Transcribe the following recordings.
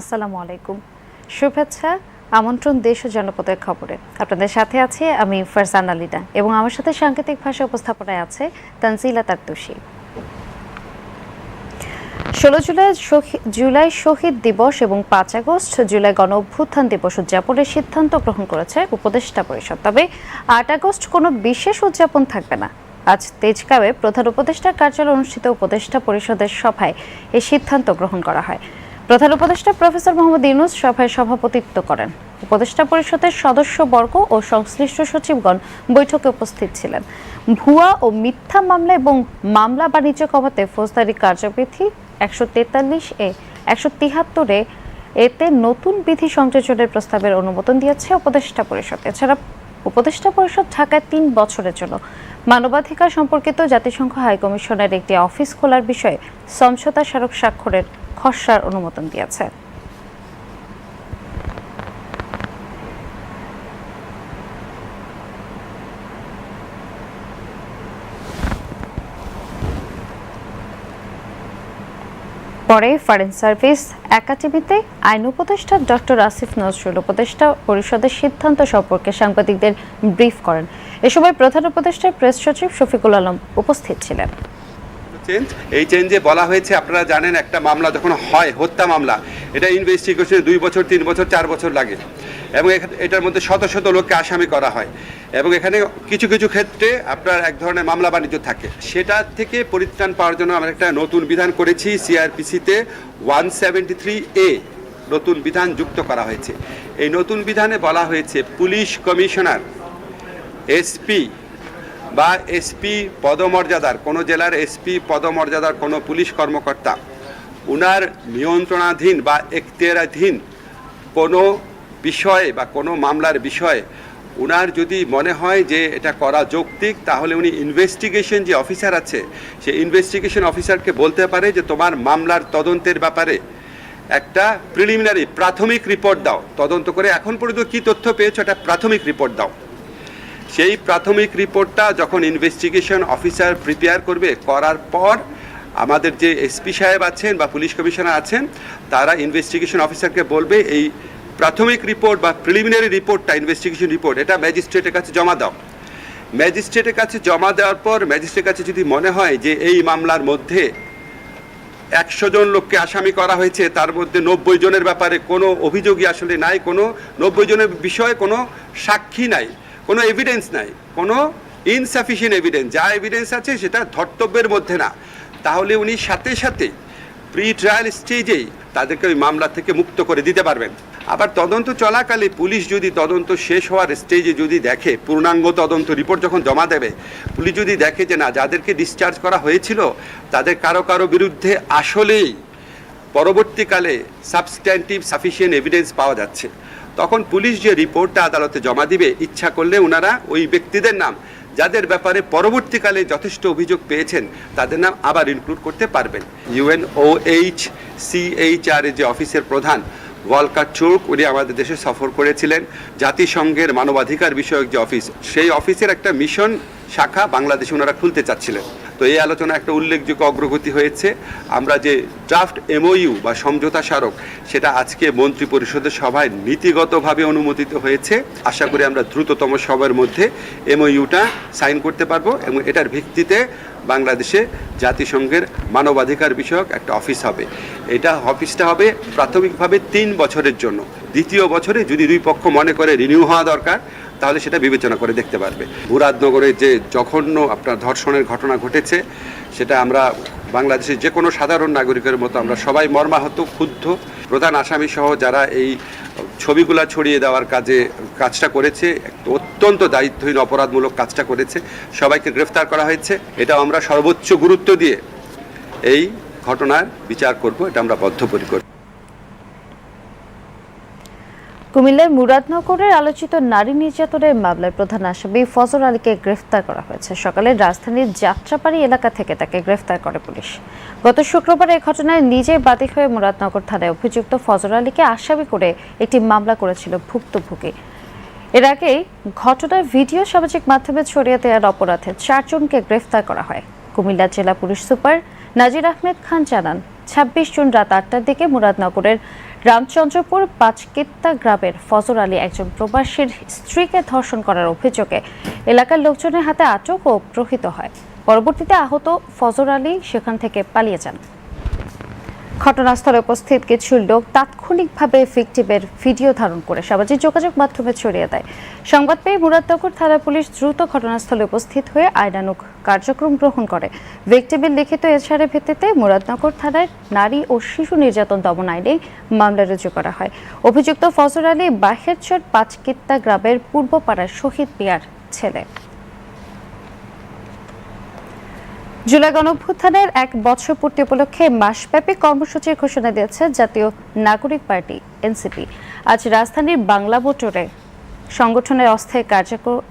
আসসালামু আলাইকুম। শুভেচ্ছা, আমন্ত্রণ দেশ ও জনপদের খবরে। আপনাদের সাথে আছে আমি ফারজান আলিনা এবং আমার সাথে সাংকেতিক ভাষা উপস্থাপনায় আছে তানজিলা তাত্তুষি ষোলো জুলাই জুলাই শহীদ দিবস এবং পাঁচ আগস্ট জুলাই গণ অভ্যুত্থান দিবস উদযাপনের সিদ্ধান্ত গ্রহণ করেছে উপদেষ্টা পরিষদ। তবে আট আগস্ট কোনো বিশেষ উদযাপন থাকবে না। আজ তেজগাঁওয়ে প্রধান উপদেষ্টার কার্যালয়ে অনুষ্ঠিত উপদেষ্টা পরিষদের সভায় এই সিদ্ধান্ত গ্রহণ করা হয়। প্রধান উপদেষ্টা প্রফেসর মোহাম্মদ ইউনুস সভায় সভাপতিত্ব করেন। উপদেষ্টা পরিষদের সদস্যবর্গ ও সংশ্লিষ্ট সচিবগণ বৈঠকে উপস্থিত ছিলেন। ভুয়া ও মিথ্যা মামলা এবং মামলা বাণিজ্য কমাতে ফৌজদারি কার্যবিধি একশো তেতাল্লিশ এ, একশো তিহাত্তরে এতে নতুন বিধি সংযোজনের প্রস্তাবের অনুমোদন দিয়েছে উপদেষ্টা পরিষদ। এছাড়া উপদেষ্টা পরিষদ ঢাকায় তিন বছরের জন্য। মানবাধিকার সম্পর্কিত জাতিসংঘ হাইকমিশনের একটি অফিস খোলার বিষয়ে সমঝোতা স্মারক স্বাক্ষরের খসড়ার অনুমোদন দিয়েছে। পরে ফরেন সার্ভিস একাডেমিতে আইন উপদেষ্টা ডক্টর আসিফ নজরুল উপদেষ্টা পরিষদের সিদ্ধান্ত সম্পর্কে সাংবাদিকদের ব্রিফ করেন। এ সময় প্রধান উপদেষ্টার প্রেস সচিব শফিকুল আলম উপস্থিত ছিলেন। চেঞ্জ এই চেঞ্জে বলা হয়েছে, আপনারা জানেন একটা মামলা যখন হয়, হত্যা মামলা, এটা ইনভেস্টিগেশনে দুই বছর, তিন বছর, চার বছর লাগে। এবং এটার মধ্যে শত শত লোককে আসামি করা হয়। এবং এখানে কিছু কিছু ক্ষেত্রে আপনার এক ধরনের মামলা বাণিজ্য থাকে। সেটা থেকে পরিত্রাণ পাওয়ার জন্য আমরা একটা নতুন বিধান করেছি সিআরপিসিতে ওয়ান সেভেন্টি থ্রি এ নতুন বিধান যুক্ত করা হয়েছে। এই নতুন বিধানে বলা হয়েছে, পুলিশ কমিশনার এসপি বা এসপি পদমর্যাদার, কোনো জেলার এসপি পদমর্যাদার কোনো পুলিশ কর্মকর্তা, উনার নিয়ন্ত্রণাধীন বা এখতিয়ারাধীন কোনো বিষয়ে বা কোনো মামলার বিষয়ে, উনার যদি মনে হয় যে এটা করা যৌক্তিক, তাহলে উনি ইনভেস্টিগেশন যে অফিসার আছে সে ইনভেস্টিগেশন অফিসারকে বলতে পারে যে তোমার মামলার তদন্তের ব্যাপারে একটা প্রিলিমিনারি প্রাথমিক রিপোর্ট দাও। তদন্ত করে এখন পর্যন্ত কী তথ্য পেয়েছ, একটা প্রাথমিক রিপোর্ট দাও। সেই প্রাথমিক রিপোর্টটা যখন ইনভেস্টিগেশন অফিসার প্রিপেয়ার করবে, করার পর আমাদের যে এসপি সাহেব আছেন বা পুলিশ কমিশনার আছেন, তারা ইনভেস্টিগেশন অফিসারকে বলবে, এই প্রাথমিক রিপোর্ট বা প্রিলিমিনারি রিপোর্টটা ইনভেস্টিগেশন রিপোর্ট, এটা ম্যাজিস্ট্রেটের কাছে জমা দাও। ম্যাজিস্ট্রেটের কাছে জমা দেওয়ার পর ম্যাজিস্ট্রেটের কাছে যদি মনে হয় যে এই মামলার মধ্যে একশো জন লোককে আসামি করা হয়েছে, তার মধ্যে নব্বই জনের ব্যাপারে কোনো অভিযোগই আসলে নাই, কোনো নব্বই জনের বিষয়ে কোনো সাক্ষী নাই কোনো এভিডেন্স নাই, কোনো ইনসাফিসিয়েন্ট এভিডেন্স যা এভিডেন্স আছে সেটা ধর্তব্যের মধ্যে না। তাহলে উনি সাথে সাথে প্রি ট্রায়াল স্টেজেই তাদেরকে ওই মামলা থেকে মুক্ত করে দিতে পারবেন। আবার তদন্ত চলাকালে পুলিশ যদি তদন্ত শেষ হওয়ার স্টেজে যদি দেখে, পূর্ণাঙ্গ তদন্ত রিপোর্ট যখন জমা দেবে, পুলিশ যদি দেখে যে না, যাদেরকে ডিসচার্জ করা হয়েছিল, তাদের কারও কারও বিরুদ্ধে আসলেই পরবর্তীকালে সাবস্ট্যান্টিভ সাফিসিয়েন্ট এভিডেন্স পাওয়া যাচ্ছে। তখন পুলিশ যে রিপোর্টটা আদালতে জমা দিবে, ইচ্ছা করলে ওনারা ওই ব্যক্তিদের নাম, যাদের ব্যাপারে পরবর্তীকালে যথেষ্ট অভিযোগ পেয়েছেন, তাদের নাম আবার ইনক্লুড করতে পারবেন। ইউএনওএইচ সিএইচআর যে অফিসের প্রধান ওয়ালকার চোক উনি আমাদের দেশে সফর করেছিলেন। জাতিসংঘের মানবাধিকার বিষয়ক যে অফিস, সেই অফিসের একটা মিশন শাখা বাংলাদেশে ওনারা খুলতে চাচ্ছিলেন। তো এই আলোচনা একটা উল্লেখযোগ্য অগ্রগতি হয়েছে। আমরা যে ড্রাফট এমওইউ বা সমঝোতা স্মারক, সেটা আজকে মন্ত্রী পরিষদের সভায় নীতিগতভাবে অনুমোদিত হয়েছে। আশা করি আমরা দ্রুততম সময়ের মধ্যে এমওইউটা সাইন করতে পারব এবং এটার ভিত্তিতে বাংলাদেশে জাতিসংঘের মানবাধিকার বিষয়ক একটা অফিস হবে। এটা অফিসটা হবে প্রাথমিকভাবে তিন বছরের জন্য। দ্বিতীয় বছরে যদি দুই পক্ষ মনে করে রিনিউ হওয়া দরকার, তাহলে সেটা বিবেচনা করে দেখতে পারবে। মুরাদনগরে যে জঘন্য আপনার ধর্ষণের ঘটনা ঘটেছে সেটা আমরা বাংলাদেশের যে কোনো সাধারণ নাগরিকের মতো আমরা সবাই মর্মাহত, ক্ষুব্ধ। প্রধান আসামি সহ যারা এই ছবিগুলা ছড়িয়ে দেওয়ার কাজে, কাজটা করেছে, অত্যন্ত দায়িত্বহীন, অপরাধমূলক কাজটা করেছে, সবাইকে গ্রেফতার করা হয়েছে। এটা আমরা সর্বোচ্চ গুরুত্ব দিয়ে এই ঘটনার বিচার করব, এটা আমরা বদ্ধপরিকর কুমিল্লার মুরাদনগরের আলোচিত নারী নির্যাতনের মামলায় প্রধান আসামি ফজর আলীকে গ্রেফতার করা হয়েছে। সকালে রাজধানীর যাত্রাবাড়ি এলাকা থেকে তাকে গ্রেফতার করে পুলিশ। গত শুক্রবার এই ঘটনায় নিজে বাদী হয়ে মুরাদনগর থানায় অভিযুক্ত ফজর আলীকে আসামি করে একটি মামলা করেছিল ভুক্তভোগী। এর আগেই ঘটনার ভিডিও সামাজিক মাধ্যমে ছড়িয়ে দেওয়ার অপরাধে চারজনকে গ্রেফতার করা হয়। কুমিল্লা জেলা পুলিশ সুপার নাজির আহমেদ খান জানান ছাব্বিশ জুন রাত আটটার দিকে মুরাদনগরের রামচন্দ্রপুর পাঁচকেত্তা গ্রামের ফজর আলী একজন প্রবাসীর স্ত্রীকে ধর্ষণ করার অভিযোগে এলাকার লোকজনের হাতে আটক ও প্রহিত হয়। পরবর্তীতে আহত ফজর আলী সেখান থেকে পালিয়ে যান। ঘটনাস্থলে উপস্থিত কিছু লোক তাৎক্ষণিকভাবে ভিকটিমের ভিডিও ধারণ করে সামাজিক যোগাযোগ মাধ্যমে ছড়িয়ে দেয়। সংবাদ পেয়ে মুরাদনগর থানা পুলিশ দ্রুত ঘটনাস্থলে উপস্থিত হয়ে আইনানুগ কার্যক্রম গ্রহণ করে। ভিকটিমের লিখিত এছাড়ের ভিত্তিতে মুরাদনগর থানার নারী ও শিশু নির্যাতন দমন আইনে মামলা রুজু করা হয়। অভিযুক্ত ফজর আলী বাহেরচর পাঁচকিত্তা গ্রামের পূর্বপাড়ার শহীদ পিয়ার ছেলে। জুলাই গণঅভ্যুত্থানের এক বছর পূর্তি উপলক্ষে মাসব্যাপী কর্মসূচির ঘোষণা দিয়েছে জাতীয় নাগরিক পার্টি, এনসিপি। আজ রাজধানীর বাংলা মোটরে সংগঠনের অস্থায়ী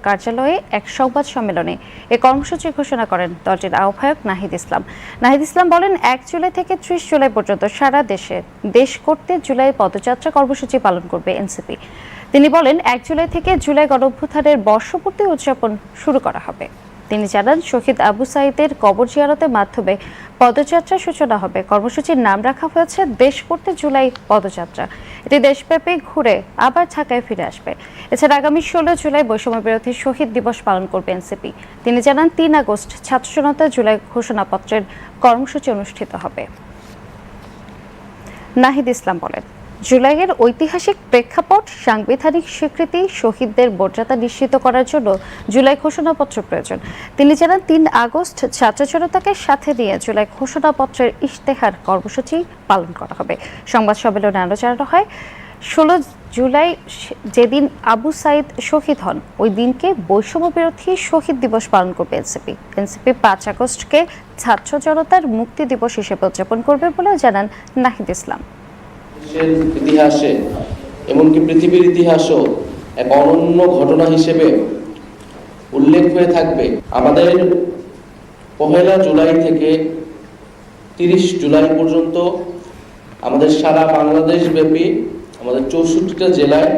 কার্যালয়ে এক সংবাদ সম্মেলনে এ কর্মসূচি ঘোষণা করেন দলটির আহ্বায়ক নাহিদ ইসলাম। নাহিদ ইসলাম বলেন, এক জুলাই থেকে ত্রিশ জুলাই পর্যন্ত সারা দেশে দেশ করতে জুলাই পদযাত্রা কর্মসূচি পালন করবে এনসিপি। তিনি বলেন, এক জুলাই থেকে জুলাই গণঅভ্যুত্থানের বর্ষপূর্তি উদযাপন শুরু করা হবে। তিনি জানান, শহীদ আবু সাইদের কবর জিয়ারতের মাধ্যমে পদযাত্রার সূচনা হবে। কর্মসূচির নাম রাখা হয়েছে দেশ করতে জুলাই পদযাত্রা। এটি দেশব্যাপী ঘুরে আবার ঢাকায় ফিরে আসবে। এছাড়া আগামী ষোলো জুলাই বৈষম্য বিরোধী শহীদ দিবস পালন করবে এনসিপি। তিনি জানান, তিন আগস্ট ছাত্র জনতা জুলাই ঘোষণাপত্রের কর্মসূচি অনুষ্ঠিত হবে। নাহিদ ইসলাম বলেন। জুলাইয়ের ঐতিহাসিক প্রেক্ষাপট, সাংবিধানিক স্বীকৃতি, শহীদদের মর্যাদা নিশ্চিত করার জন্য জুলাই ঘোষণাপত্র প্রয়োজন। তিনি জানান, তিন আগস্ট ছাত্র জনতাকে সাথে নিয়ে জুলাই ঘোষণাপত্রের ইশতেহার কর্মসূচি পালন করা হবে। সংবাদ সম্মেলনে জানানো হয়, ষোলো জুলাই যেদিন আবু সাইদ শহীদ হন, ওই দিনকে বৈষম্য বিরোধী শহীদ দিবস পালন করবে এনসিপি। এনসিপি পাঁচ আগস্টকে ছাত্র জনতার মুক্তি দিবস হিসেবে উদযাপন করবে বলে জানান নাহিদ ইসলাম। দেশের ইতিহাসে, এমনকি পৃথিবীর ইতিহাসও এক অনন্য ঘটনা হিসেবে উল্লেখ হয়ে থাকবে। আমাদের পহেলা জুলাই থেকে তিরিশ জুলাই পর্যন্ত আমাদের সারা বাংলাদেশ ব্যাপী আমাদের চৌষট্টিটা জেলায়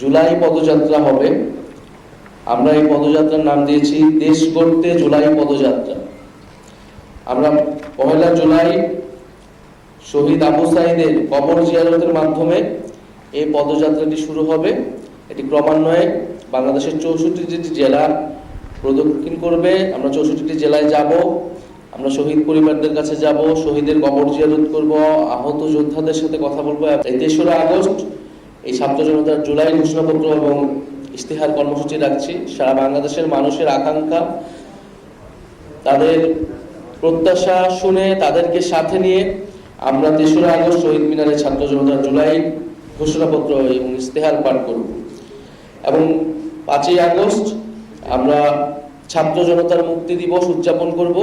জুলাই পদযাত্রা হবে। আমরা এই পদযাত্রার নাম দিয়েছি, দেশ গড়তে জুলাই পদযাত্রা। আমরা পহেলা জুলাই শহীদ আবু সাইদের কবর জিয়ারতের মাধ্যমে এই পদযাত্রাটি শুরু হবে। এটি ক্রমান্বয়ে বাংলাদেশের চৌষট্টিটি জেলা প্রদক্ষিণ করবে। আমরা চৌষট্টিটি জেলায় যাব। আমরা শহীদ পরিবারদের কাছে যাব। শহীদের কবর জিয়ারত করব। আহত যোদ্ধাদের সাথে কথা বলব। এই তেসরা আগস্ট, এই ছাত্র জনতার জুলাই ঘোষণাপত্র এবং ইশতেহার কর্মসূচি রাখছি। সারা বাংলাদেশের মানুষের আকাঙ্ক্ষা, তাদের প্রত্যাশা শুনে তাদেরকে সাথে নিয়ে আমরা তেসরা আগস্ট শহীদ মিনারে ছাত্র জনতার জুলাই ঘোষণাপত্র এবং ইস্তেহার পাঠ করব। এবং পাঁচই আগস্ট আমরা ছাত্র জনতার মুক্তি দিবস উদযাপন করব।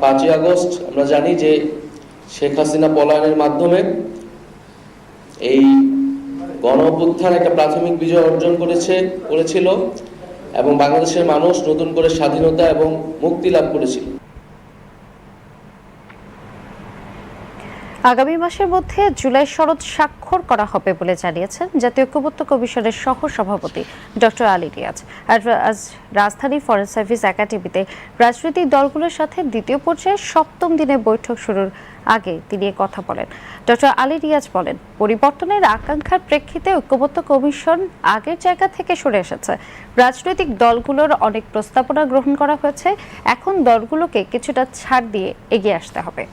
পাঁচই আগস্ট আমরা জানি যে শেখ হাসিনা পলায়নের মাধ্যমে এই গণ একটা প্রাথমিক বিজয় অর্জন করেছে, করেছিল এবং বাংলাদেশের মানুষ নতুন করে স্বাধীনতা এবং মুক্তি লাভ করেছিল। আগামী মাসের মধ্যে জুলাই শরৎ স্বাক্ষর করা হবে বলে জানিয়েছেন জাতীয় ঐক্যবদ্ধ কমিশনের সহ সভাপতি ডক্টর আলী রিয়াজ। আজ রাজধানী ফরেন সার্ভিস একাডেমিতে রাজনৈতিক দলগুলোর সাথে দ্বিতীয় পর্যায়ে সপ্তম দিনের বৈঠক শুরুর আগে তিনি কথা বলেন। ডক্টর আলী রিয়াজ বলেন, পরিবর্তনের আকাঙ্ক্ষার প্রেক্ষিতে ঐক্যবদ্ধ কমিশন আগের জায়গা থেকে সরে এসেছে। রাজনৈতিক দলগুলোর অনেক প্রস্তাবনা গ্রহণ করা হয়েছে। এখন দলগুলোকে কিছুটা ছাড় দিয়ে এগিয়ে আসতে হবে।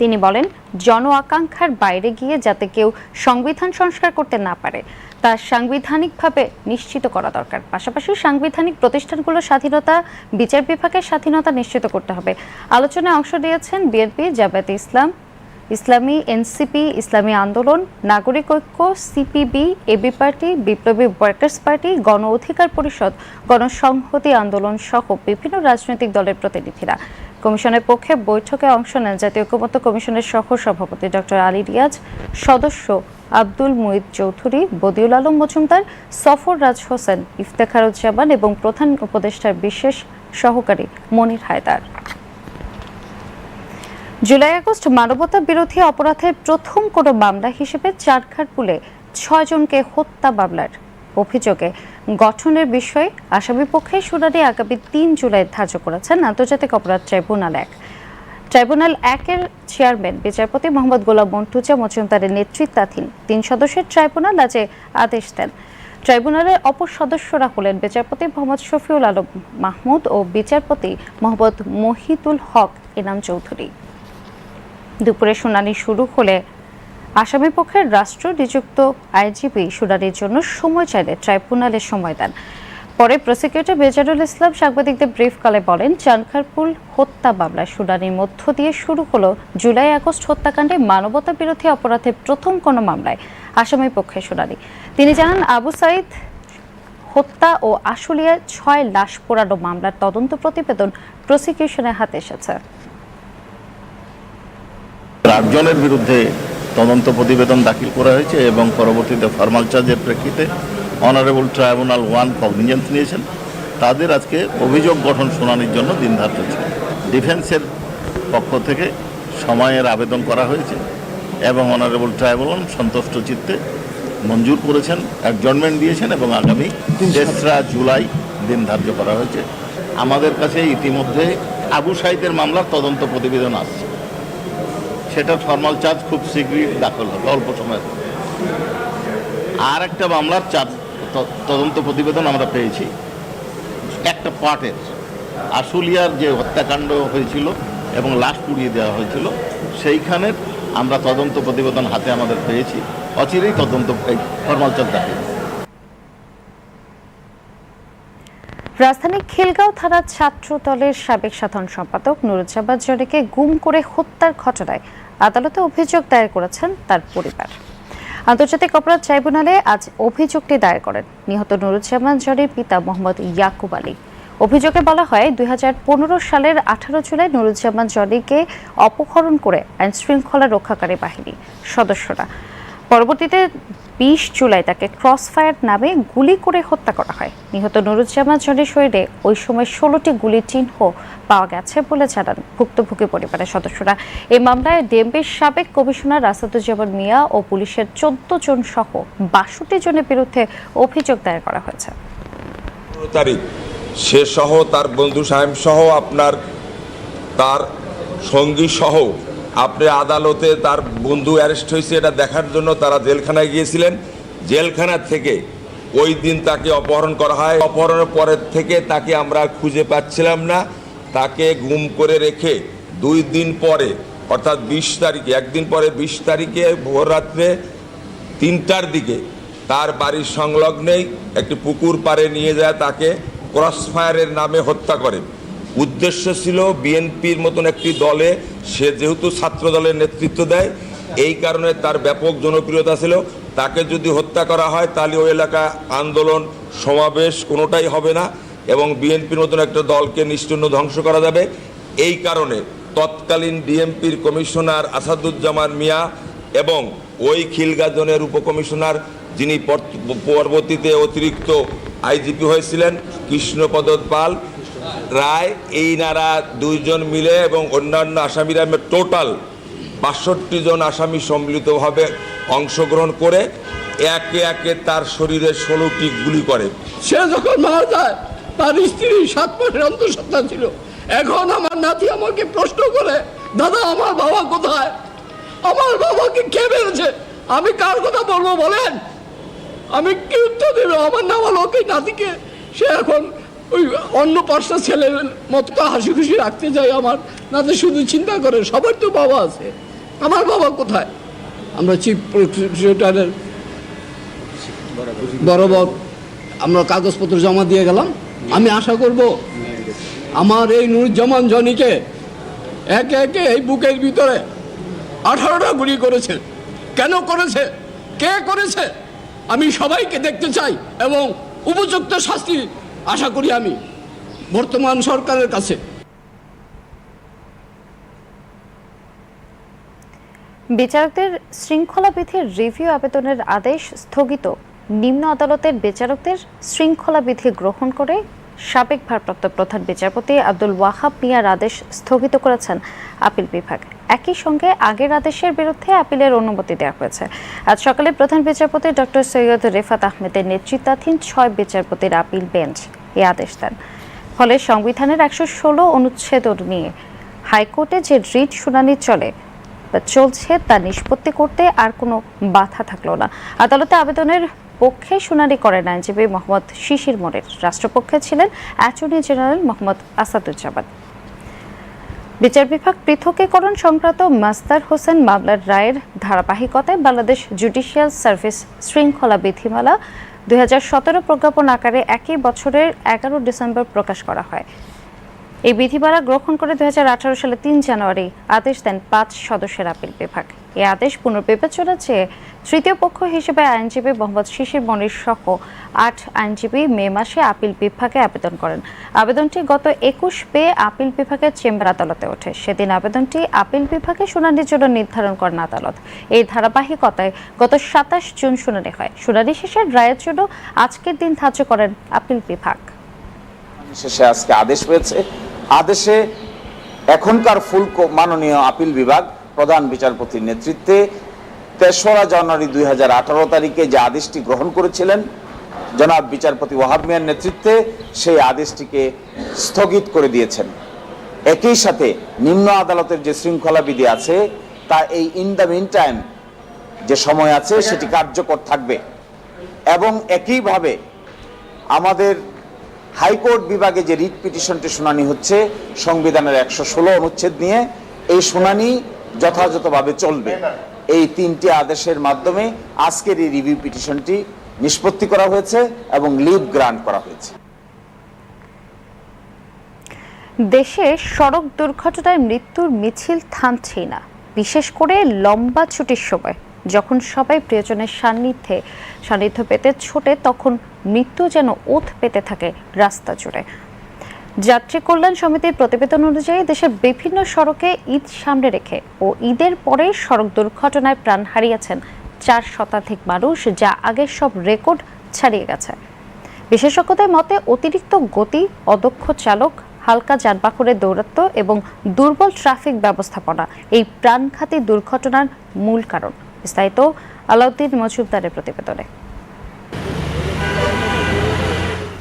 তিনি বলেন, জন আকাঙ্ক্ষার বাইরে গিয়ে যাতে কেউ সংবিধান সংস্কার করতে না পারে, তা সাংবিধানিকভাবে নিশ্চিত করা দরকার। পাশাপাশি সাংবিধানিক প্রতিষ্ঠানগুলোর স্বাধীনতা, বিচার বিভাগের স্বাধীনতা নিশ্চিত করতে হবে। আলোচনায় অংশ নিয়েছেন বিএনপি, জামায়াতে ইসলাম, ইসলামী NCP, Islami Andolan, Nagorik Oikya, CPB, AB party, Biplobi workers party, Gono Odhikar Parishad, গণসংহতি আন্দোলন সহ বিভিন্ন রাজনৈতিক দলের প্রতিনিধিরা। কমিশনের পক্ষে বৈঠকে অংশ নেন জাতীয় ঐক্যমত্য কমিশনের সহ সভাপতি ডক্টর আলী রিয়াজ, সদস্য আব্দুল মুইদ চৌধুরী, বদিউল আলম মজুমদার, সফর রাজ হোসেন ইফতেখারুজ্জামান এবং প্রধান উপদেষ্টার বিশেষ সহকারী মনির হায়দার। জুলাই আগস্ট মানবতা বিরোধী অপরাধের প্রথম কোনো মামলা হিসেবে চারখারপুলে ছয়জনকে হত্যা মামলার অভিযোগে গঠনের বিষয়ে আসামি পক্ষে শুনানি আগামী তিন জুলাই ধার্য করেছেন আন্তর্জাতিক অপরাধ ট্রাইব্যুনাল এক। ট্রাইব্যুনাল একের চেয়ারম্যান, বিচারপতি মোহাম্মদ গোলাম মন্টুজা মজুমদারের নেতৃত্বাধীন তিন সদস্যের ট্রাইব্যুনাল আজ আদেশ দেন। ট্রাইব্যুনালের অপর সদস্যরা হলেন বিচারপতি মোহাম্মদ শফিউল আলম মাহমুদ ও বিচারপতি মোহাম্মদ মহিতুল হক ইনাম চৌধুরী। দুপুরে শুনানি শুরু হলে আসামি পক্ষের রাষ্ট্র নিযুক্ত আইজিপি শুনানির জন্য সময় চাইলে ট্রাইব্যুনালে সময় দেন। পরে প্রসিকিউটর বেজারুল ইসলাম সাংবাদিকদের ব্রিফকালে বলেন চানখারপুল হত্যা মামলার শুনানির মধ্য দিয়ে শুরু হলো জুলাই আগস্ট হত্যাকাণ্ডে মানবতা বিরোধী অপরাধের প্রথম কোনো মামলায় আসামি পক্ষের শুনানি। তিনি জানান, আবু সাইদ হত্যা ও আশুলিয়া ছয় লাশ পোড়ানো মামলার তদন্ত প্রতিবেদন প্রসিকিউশনের হাতে এসেছে। আটজনের বিরুদ্ধে তদন্ত প্রতিবেদন দাখিল করা হয়েছে এবং পরবর্তীতে ফর্মাল চার্জের প্রেক্ষিতে অনারেবল ট্রাইব্যুনাল ওয়ান কগনিজেন্স নিয়েছেন। তাদের আজকে অভিযোগ গঠন শুনানির জন্য দিন ধার্য ছিল ডিফেন্সের পক্ষ থেকে সময়ের আবেদন করা হয়েছে এবং অনারেবল ট্রাইব্যুনাল সন্তুষ্ট চিত্তে মঞ্জুর করেছেন অ্যাডজনমেন্ট দিয়েছেন এবং আগামী তেসরা জুলাই দিন ধার্য করা হয়েছে। আমাদের কাছে ইতিমধ্যে আবু সাইদের মামলার তদন্ত প্রতিবেদন আসছে। সেটার ফর্মাল চার্জ খুব শীঘ্রই দাখল হবে, অল্প সময়ের। আর একটা মামলার চার্জ তদন্ত প্রতিবেদন আমরা পেয়েছি একটা পার্টের আশুলিয়ার যে হত্যাকাণ্ড হয়েছিল এবং লাশ পুড়িয়ে দেওয়া হয়েছিল, সেইখানের আমরা তদন্ত প্রতিবেদন হাতে আমাদের পেয়েছি অচিরেই তদন্ত ফর্মাল চার্জ দাখিল হবে। রাজধানী খিলগাঁও থানার ছাত্র দলের সাবেক সাধারণ সম্পাদক নুরুজ্জামান জরিকে গুম করে হত্যার ঘটনায় আদালতে অভিযোগ দায়ের করেছেন তার পরিবার। আন্তর্জাতিক অপরাধ ট্রাইব্যুনালে আজ অভিযোগটি দায়ের করেন। নিহত নুরুজ্জামান জরির পিতা মোহাম্মদ ইয়াকুব আলী। অভিযোগে বলা হয়, দুই হাজার পনেরো সালের আঠারো জুলাই নুরুজ্জামান জরিকে অপহরণ করে আইনশৃঙ্খলা রক্ষাকারী বাহিনী সদস্যরা পরবর্তীতে বিশ জুলাই তাকে ক্রস ফায়ার নামে গুলি করে হত্যা করা হয়। নিহত নুরুজ্জামান জনের শরীরে ওই সময় ষোলোটি গুলির চিহ্ন পাওয়া গেছে বলে জানান ভুক্তভোগী পরিবারের সদস্যরা। এই মামলায় ডেম্বির সাবেক কমিশনার রাসাদুজ্জামান মিয়া ও পুলিশের চোদ্দ জন সহ বাষট্টি জনের বিরুদ্ধে অভিযোগ দায়ের করা হয়েছে। তারিখ, সে সহ তার বন্ধু সাহেব সহ আপনার তার সঙ্গী সহ আপনি আদালতে তার বন্ধু অ্যারেস্ট হয়েছে, এটা দেখার জন্য তারা জেলখানায় গিয়েছিলেন। জেলখানা থেকে ওই দিন তাকে অপহরণ করা হয়। অপহরণের পরের থেকে তাকে আমরা খুঁজে পাচ্ছিলাম না। তাকে গুম করে রেখে দুই দিন পরে, অর্থাৎ বিশ তারিখে, একদিন পরে বিশ তারিখে ভোর রাত্রে তিনটার দিকে তার বাড়ির সংলগ্নেই একটি পুকুর পাড়ে নিয়ে যায় তাকে, ক্রসফায়ারের নামে হত্যা করে। উদ্দেশ্য ছিল বিএনপির মতন একটি দলে, সে যেহেতু ছাত্র দলের নেতৃত্ব দেয়, এই কারণে তার ব্যাপক জনপ্রিয়তা ছিল। তাকে যদি হত্যা করা হয়, তাহলে ওই এলাকায় আন্দোলন, সমাবেশ কোনোটাই হবে না এবং বিএনপির মতন একটা দলকে নিশ্চিন্ন ধ্বংস করা যাবে। এই কারণে তৎকালীন ডিএমপির কমিশনার আসাদুজ্জামান মিয়া এবং ওই খিলগাজনের উপকমিশনার যিনি পরবর্তীতে অতিরিক্ত আইজিপি হয়েছিলেন, কৃষ্ণপদ পাল রায়, এই নারা দুইজন মিলে এবং অন্যান্য আসামিরা টোটাল বাষট্টি জন আসামি সম্মিলিতভাবে অংশগ্রহণ করে একে একে তার শরীরে ষোলোটি গুলি করে। সে যখন মারা যায়, তার স্ত্রী সাত মাসের অন্তঃসত্ত্বা ছিল। এখন আমার নাতি আমাকে প্রশ্ন করে, দাদা, আমার বাবা কোথায়? আমার বাবাকে কে মেরেছে আমি কার কথা বলব বলেন? আমি কি উত্তর দেবো? আমার নাম হলো নাতিকে। সে এখন ওই অন্য পাঁচটা ছেলের মতো তো হাসি খুশি রাখতে চাই আমার। নাতি শুধু চিন্তা করে, সবার তো বাবা আছে। আমার বাবা কোথায়? আমরা চিফ প্রসিকিউটারের বরাবর আমরা কাগজপত্র জমা দিয়ে গেলাম। আমি আশা করব আমার এই নুরুজ্জামান জনিকে একে একে এই বুকের ভিতরে আঠারোটা গুলি করেছে। কেন করেছে? কে করেছে? আমি সবাইকে দেখতে চাই এবং উপযুক্ত শাস্তি আশা করি আমি বর্তমান সরকারের কাছে। বিচারকদের শৃঙ্খলা বিধির রিভিউ আবেদনের আদেশ স্থগিত। নিম্ন আদালতের বিচারকদের শৃঙ্খলা বিধি গ্রহণ করে সাবেক ভারপ্রাপ্ত প্রধান বিচারপতি আব্দুল ওয়াহাব মিয়ার আদেশ স্থগিত করেছেন আপিল বিভাগ। একই সঙ্গে আগের আদেশের বিরুদ্ধে আপিলের অনুমতি দেওয়া হয়েছে। আজ সকালে প্রধান বিচারপতি ডক্টর সৈয়দ রেফাত আহমেদের নেতৃত্বাধীন ছয় বিচারপতির আপিল বেঞ্চ এই আদেশ দেন। ফলে সংবিধানের একশো ষোলো অনুচ্ছেদ নিয়ে হাইকোর্টে যে রিট শুনানি চলে চলছে তা নিষ্পত্তি করতে আর কোনো বাধা থাকল না। আদালতে আবেদনের পক্ষে শুনানি করেন আইনজীবী মোহাম্মদ শিশির মোড়ের রাষ্ট্রপক্ষে ছিলেন অ্যাটর্নি জেনারেল মোহাম্মদ আসাদুজ্জামান। বিচার বিভাগ পৃথকীকরণ সংক্রান্ত মাস্তার হোসেন মামলার রায়ের ধারাবাহিকতায় বাংলাদেশ জুডিশিয়াল সার্ভিস শৃঙ্খলা বিধিমালা দুই হাজার সতেরো প্রজ্ঞাপন আকারে একই বছরের এগারো ডিসেম্বর প্রকাশ করা হয়। এই বিধিমালা গ্রহণ করে দুই হাজার আঠারো সালে তিন জানুয়ারি আদেশ দেন পাঁচ সদস্যের আপিল বিভাগ। এই আদেশ পুনর্বিবেচনা চেয়ে তৃতীয় পক্ষ হিসেবে আইনজীবী মোহাম্মদ শিশির মনির সহ আট আইনজীবী মে মাসে আপিল বিভাগে আবেদন করেন। আবেদনটি গত একুশ পে আপিল বিভাগের চেম্বার আদালতে ওঠে। সেদিন আবেদনটি আপিল বিভাগে শুনানির জন্য নির্ধারণ করেন আদালত। এই ধারাবাহিকতায় গত সাতাশ জুন শুনানি হয়। শুনানি শেষে রায়ের জন্য আজকের দিন ধার্য করেন আপিল বিভাগ। শেষে আজকে আদেশ হয়েছে। আদেশে এখনকার ফুল মাননীয় আপিল বিভাগ প্রধান বিচারপতির নেতৃত্বে তেসরা জানুয়ারি দুই হাজার আঠারো তারিখে যে আদেশটি গ্রহণ করেছিলেন, জনাব বিচারপতি ওয়াহাব মিয়ার নেতৃত্বে সেই আদেশটিকে স্থগিত করে দিয়েছেন। একই সাথে নিম্ন আদালতের যে শৃঙ্খলা বিধি আছে, তা এই ইন দ্য মিন টাইম যে সময় আছে, সেটি কার্যকর থাকবে। এবং একইভাবে আমাদের হাইকোর্ট বিভাগে যে রিট পিটিশনটি শুনানি হচ্ছে, সংবিধানের একশো ষোলো অনুচ্ছেদ নিয়ে, এই শুনানি যথাযথভাবে চলবে। এই তিনটি আদেশের মাধ্যমে আজকের এই রিভিউ পিটিশনটি নিষ্পত্তি করা হয়েছে এবং লিভ গ্রান্ট করা হয়েছে। দেশে সড়ক দুর্ঘটনায় মৃত্যুর মিছিল থামছেই না। বিশেষ করে লম্বা ছুটির সময়। যখন সবাই প্রিয়জনের সান্নিধ্যে, সান্নিধ্য পেতে ছোটে, তখন মৃত্যু যেন ওথ পেতে থাকে রাস্তা জুড়ে। যাত্রী কল্যাণ সমিতির প্রতিবেদন অনুযায়ী দেশের বিভিন্ন সড়কে ঈদ সামনে রেখে ও ঈদের পরে সড়ক দুর্ঘটনায় প্রাণ হারিয়েছেন চার শতাধিক মানুষ, যা আগের সব রেকর্ড ছাড়িয়ে গেছে। বিশেষজ্ঞদের মতে, অতিরিক্ত গতি, অদক্ষ চালক, হালকা যানবাহনের দৌরাত্ম্য এবং দুর্বল ট্রাফিক ব্যবস্থাপনা এই প্রাণঘাতী দুর্ঘটনার মূল কারণ। বিস্তারিত আলাউদ্দিন মজুমদারের প্রতিবেদনে।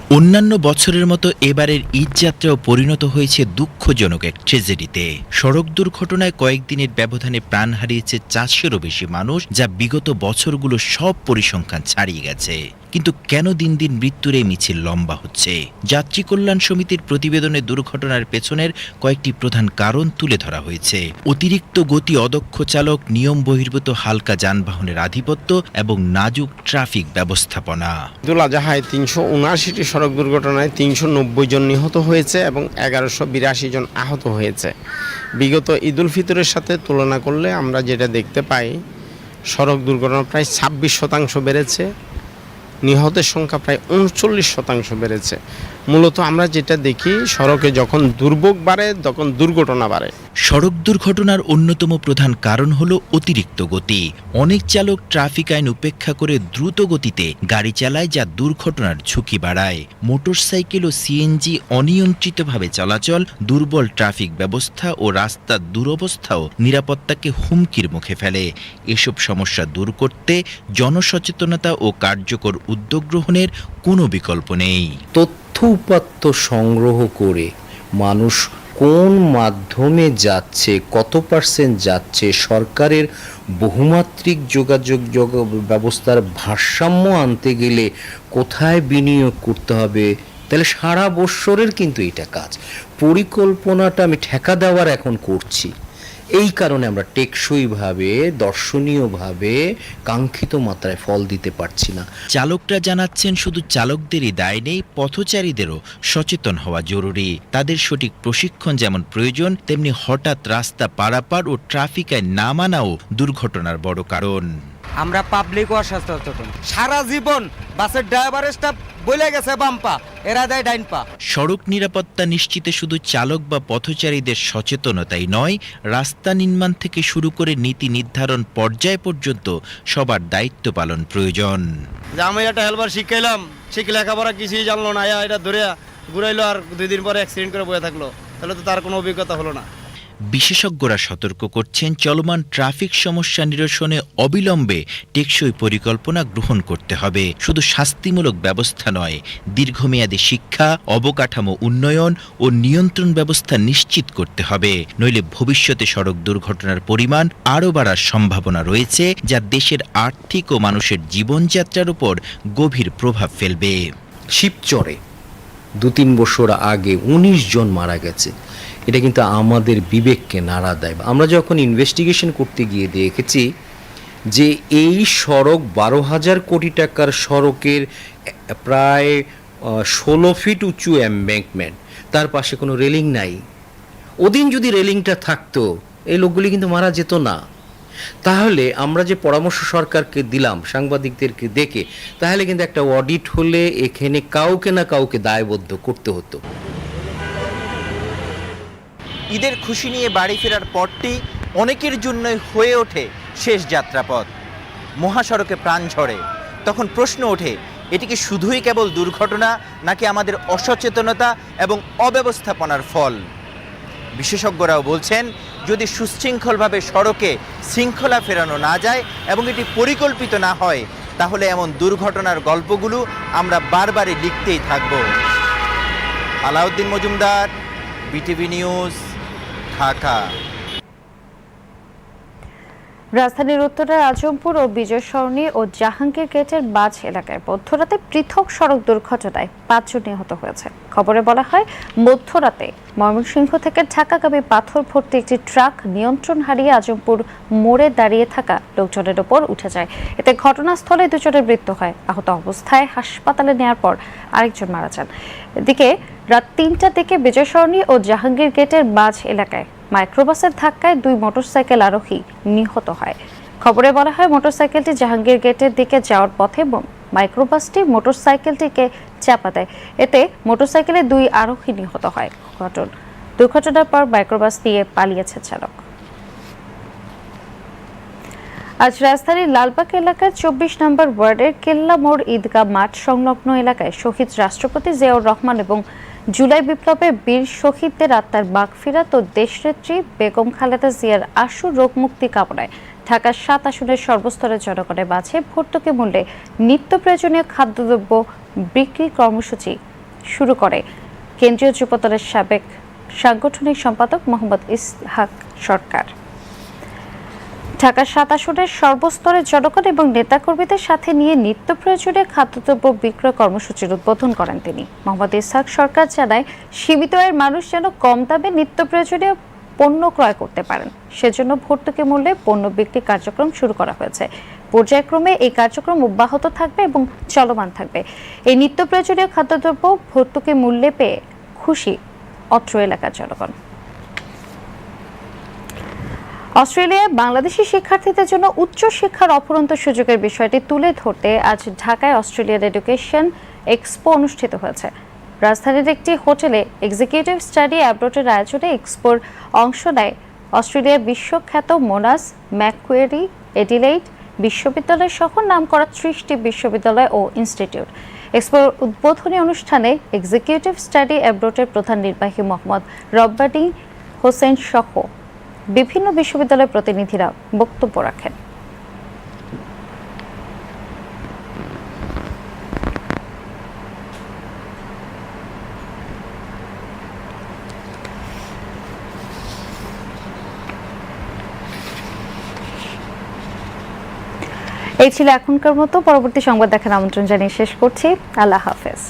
অন্যান্য বছরের মতো এবারের ঈদযাত্রাও পরিণত হয়েছে দুঃখজনক এক ট্রেজেডিতে। সড়ক দুর্ঘটনায় কয়েকদিনের ব্যবধানে প্রাণ হারিয়েছে চারশোরও বেশি মানুষ, যা বিগত বছরগুলো সব পরিসংখ্যান ছাড়িয়ে গেছে। কিন্তু কেন দিন দিন মৃত্যুর এই মিছিল লম্বা হচ্ছে? যাত্রী কল্যাণ সমিতির প্রতিবেদনে দুর্ঘটনার পেছনের কয়েকটি প্রধান কারণ তুলে ধরা হয়েছে। অতিরিক্ত গতি অদক্ষ চালক, নিয়ম বহির্ভূত হালকা যানবাহনের আধিপত্য এবং নাজুক ট্রাফিক ব্যবস্থাপনা। আজহায় তিনশো উনআশিটি সড়ক দুর্ঘটনায় তিনশো নব্বই জন নিহত হয়েছে এবং এগারোশো বিরাশি জন আহত হয়েছে। বিগত ঈদুল ফিতরের সাথে তুলনা করলে আমরা যেটা দেখতে পাই, সড়ক দুর্ঘটনা প্রায় ছাব্বিশ শতাংশ বেড়েছে, নিহতের সংখ্যা প্রায় উনচল্লিশ শতাংশ বেড়েছে। মূলত আমরা যেটা দেখি সড়কে যখন দুর্ভোগ বাড়ে তখন দুর্ঘটনা বাড়ে। সড়ক দুর্ঘটনার অন্যতম প্রধান কারণ হল অতিরিক্ত গতি। অনেক চালক ট্রাফিক আইন উপেক্ষা করে দ্রুত গতিতে গাড়ি চালায় যা দুর্ঘটনার ঝুঁকি বাড়ায়। মোটরসাইকেল ও সিএনজি অনিয়ন্ত্রিতভাবে চলাচল দুর্বল ট্রাফিক ব্যবস্থা ও রাস্তার দুরবস্থাও নিরাপত্তাকে হুমকির মুখে ফেলে। এসব সমস্যা দূর করতে জনসচেতনতা ও কার্যকর উদ্যোগ গ্রহণের কোনো বিকল্প নেই। তথ্য উপাত্ত সংগ্রহ করে মানুষ কোন মাধ্যমে যাচ্ছে, কত পার্সেন্ট যাচ্ছে, সরকারের বহুমাত্রিক যোগাযোগ যোগ- ব্যবস্থার ভারসাম্য আনতে গেলে কোথায় বিনিয়োগ করতে হবে? তাহলে সারা বৎসরের কিন্তু এটা কাজ। পরিকল্পনাটা আমি ঠেকা দেওয়ার এখন করছি। এই কারণে আমরা টেকসইভাবে, দর্শনীয়ভাবে কাঙ্ক্ষিত মাত্রায় ফল দিতে পারছি না। চালকরা জানাচ্ছেন শুধু চালকদেরই দায় নেই, পথচারীদেরও সচেতন হওয়া জরুরি। তাদের সঠিক প্রশিক্ষণ যেমন প্রয়োজন, তেমনি হঠাৎ রাস্তা পারাপার ও ট্রাফিক আইন না মানাও দুর্ঘটনার বড় কারণ। আমরা পাবলিক সচেতন। সারা জীবন বাসের ড্রাইভারের স্টাফ বলে গেছে বাম্পা এরা দেয় ডাইন পা। সড়ক নিরাপত্তা নিশ্চিতে শুধু চালক বা পথচারীদের সচেতনতাই নয় রাস্তা নির্মাণ থেকে শুরু করে নীতি নির্ধারণ পর্যায় পর্যন্ত সবার দায়িত্ব পালন প্রয়োজন। যে আমি একটা হেলবার শিখাইলাম শিখ লেখাপড়া কিছুই জানলো না। এটা ধরে ঘুরাইলো আর দুই দিন পরে অ্যাক্সিডেন্ট করে বয়ে থাকল। তাহলে তো তার কোনো অভিজ্ঞতা হলো না। বিশেষজ্ঞরা সতর্ক করছেন, চলমান ট্রাফিক সমস্যা নিরসনে অবিলম্বে টেকসই পরিকল্পনা গ্রহণ করতে হবে। শুধু শাস্তিমূলক ব্যবস্থা নয়, দীর্ঘমেয়াদী শিক্ষা, অবকাঠামো উন্নয়ন ও নিয়ন্ত্রণ ব্যবস্থা নিশ্চিত করতে হবে। নইলে ভবিষ্যতে সড়ক দুর্ঘটনার পরিমাণ আরও বাড়ার সম্ভাবনা রয়েছে, যা দেশের আর্থিক ও মানুষের জীবনযাত্রার উপর গভীর প্রভাব ফেলবে। শিবচরে দু তিন বছর আগে উনিশ জন মারা গেছে। এটা কিন্তু আমাদের বিবেককে নাড়া দেয় আমরা যখন ইনভেস্টিগেশন করতে গিয়ে দেখেছি যে এই সড়ক বারো হাজার কোটি টাকার সড়কের প্রায় ষোলো ফিট উঁচু এম্ব্যাঙ্কমেন্ট তার পাশে কোনো রেলিং নাই। ওদিন যদি রেলিংটা থাকতো, এই লোকগুলি কিন্তু মারা যেত না। তাহলে আমরা যে পরামর্শ সরকারকে দিলাম, সাংবাদিকদেরকে দেখে, তাহলে কিন্তু একটা অডিট হলে এখানে কাউকে না কাউকে দায়বদ্ধ করতে হতো। ঈদের খুশি নিয়ে বাড়ি ফেরার পরটি অনেকের জন্যই হয়ে ওঠে শেষ যাত্রাপথ। মহাসড়কে প্রাণ ঝরে। তখন প্রশ্ন ওঠে, এটি কি শুধুই কেবল দুর্ঘটনা নাকি আমাদের অসচেতনতা এবং অব্যবস্থাপনার ফল? বিশেষজ্ঞরাও বলছেন, যদি সুশৃঙ্খলভাবে সড়কে শৃঙ্খলা ফেরানো না যায় এবং এটি পরিকল্পিত না হয়, তাহলে এমন দুর্ঘটনার গল্পগুলো আমরা বারবারই লিখতেই থাকব। Alauddin Majumder, BTV news. Dhaka. রাজধানীর উত্তরের আজমপুর ও বিজয় সরণি ও জাহাঙ্গীর গেটের বাজ এলাকায় মধ্যরাতে পৃথক সড়ক দুর্ঘটনায় পাঁচজন নিহত হয়েছে। খবরে বলা হয়, মধ্যরাতে ময়মনসিংহ থেকে ঢাকাগামী পাথর ভর্তি একটি ট্রাক নিয়ন্ত্রণ হারিয়ে আজমপুর মোড়ে দাঁড়িয়ে থাকা লোকজনের ওপর উঠে যায়। এতে ঘটনাস্থলে দুজনের মৃত্যু হয়। আহত অবস্থায় হাসপাতালে নেওয়ার পর আরেকজন মারা যান। এদিকে রাত তিনটার দিকে বিজয় সরণি ও জাহাঙ্গীর গেটের বাজ এলাকায় মাইক্রোবাসের ধাক্কায় দুই মোটরসাইকেল আরোহী নিহত হয়। খবরে বলা হয়, মোটরসাইকেলটি জাহাঙ্গীর গেটের দিকে যাওয়ার পথে মাইক্রোবাসটি মোটরসাইকেলটিকে চাপা দেয়। এতে মোটরসাইকেলে দুই আরোহী নিহত হয়। ঘটন দুর্ঘটনার পর মাইক্রোবাস দিয়ে পালিয়েছে চালক। আজ রাজধানীর লালবাগ এলাকার চব্বিশ নম্বর ওয়ার্ডের কেল্লা মোড় ঈদগাহ মাঠ সংলগ্ন এলাকায় শহীদ রাষ্ট্রপতি জিয়াউর রহমান এবং জুলাই বিপ্লবে বীর শহীদদের আত্মার বাগফিরাত ও দেশনেত্রী বেগম খালেদা জিয়ার আশু রোগ মুক্তি কামনায় ঢাকার সাত আসনের সর্বস্তরের জনগণের মাঝে ভর্তুকি মূল্যে নিত্য প্রয়োজনীয় খাদ্যদ্রব্য বিক্রি কর্মসূচি শুরু করে। কেন্দ্রীয় যুবদলের সাবেক সাংগঠনিক সম্পাদক মোহাম্মদ ইসহাক সরকার। ঢাকার সাত আসনের সর্বস্তরের জনগণ এবং নেতাকর্মীদের সাথে নিয়ে নিত্য প্রয়োজনীয় খাদ্যদ্রব্য বিক্রয় কর্মসূচির উদ্বোধন করেন তিনি। মোহাম্মদ ইসহাক সরকার জানায়, সীমিত আয়ের মানুষ যেন কম দামে নিত্য প্রয়োজনীয় পণ্য ক্রয় করতে পারেন। সেজন্য ভর্তুকি মূল্যে পণ্য বিক্রি কার্যক্রম শুরু করা হয়েছে। পর্যায়ক্রমে এই কার্যক্রম অব্যাহত থাকবে এবং চলমান থাকবে। এই নিত্য প্রয়োজনীয় খাদ্যদ্রব্য ভর্তুকি মূল্যে পেয়ে খুশি অত্র এলাকার জনগণ। অস্ট্রেলিয়ায় বাংলাদেশি শিক্ষার্থীদের জন্য উচ্চ শিক্ষার অফুরন্ত সুযোগের বিষয়টি তুলে ধরতে আজ ঢাকায় অস্ট্রেলিয়ান এডুকেশন এক্সপো অনুষ্ঠিত হয়েছে। রাজধানীর একটি হোটেলে এক্সিকিউটিভ স্টাডি অ্যাব্রোটের আয়োজনে এক্সপোর অংশ নেয় অস্ট্রেলিয়ার বিশ্বখ্যাত মোনাস ম্যাকুয়েরি এডিলেইড বিশ্ববিদ্যালয় সহ নামকরা ত্রিশটি বিশ্ববিদ্যালয় ও ইনস্টিটিউট। এক্সপোর উদ্বোধনী অনুষ্ঠানে এক্সিকিউটিভ স্টাডি অ্যাব্রোটের প্রধান নির্বাহী মোহাম্মদ রব্বানি হোসেন সহ বিভিন্ন বিশ্ববিদ্যালয়ের প্রতিনিধিরা বক্তব্য রাখেন। এই ছিল এখনকার মতো। পরবর্তী সংবাদ দেখার আমন্ত্রণ জানিয়ে শেষ করছি। আল্লাহ হাফেজ।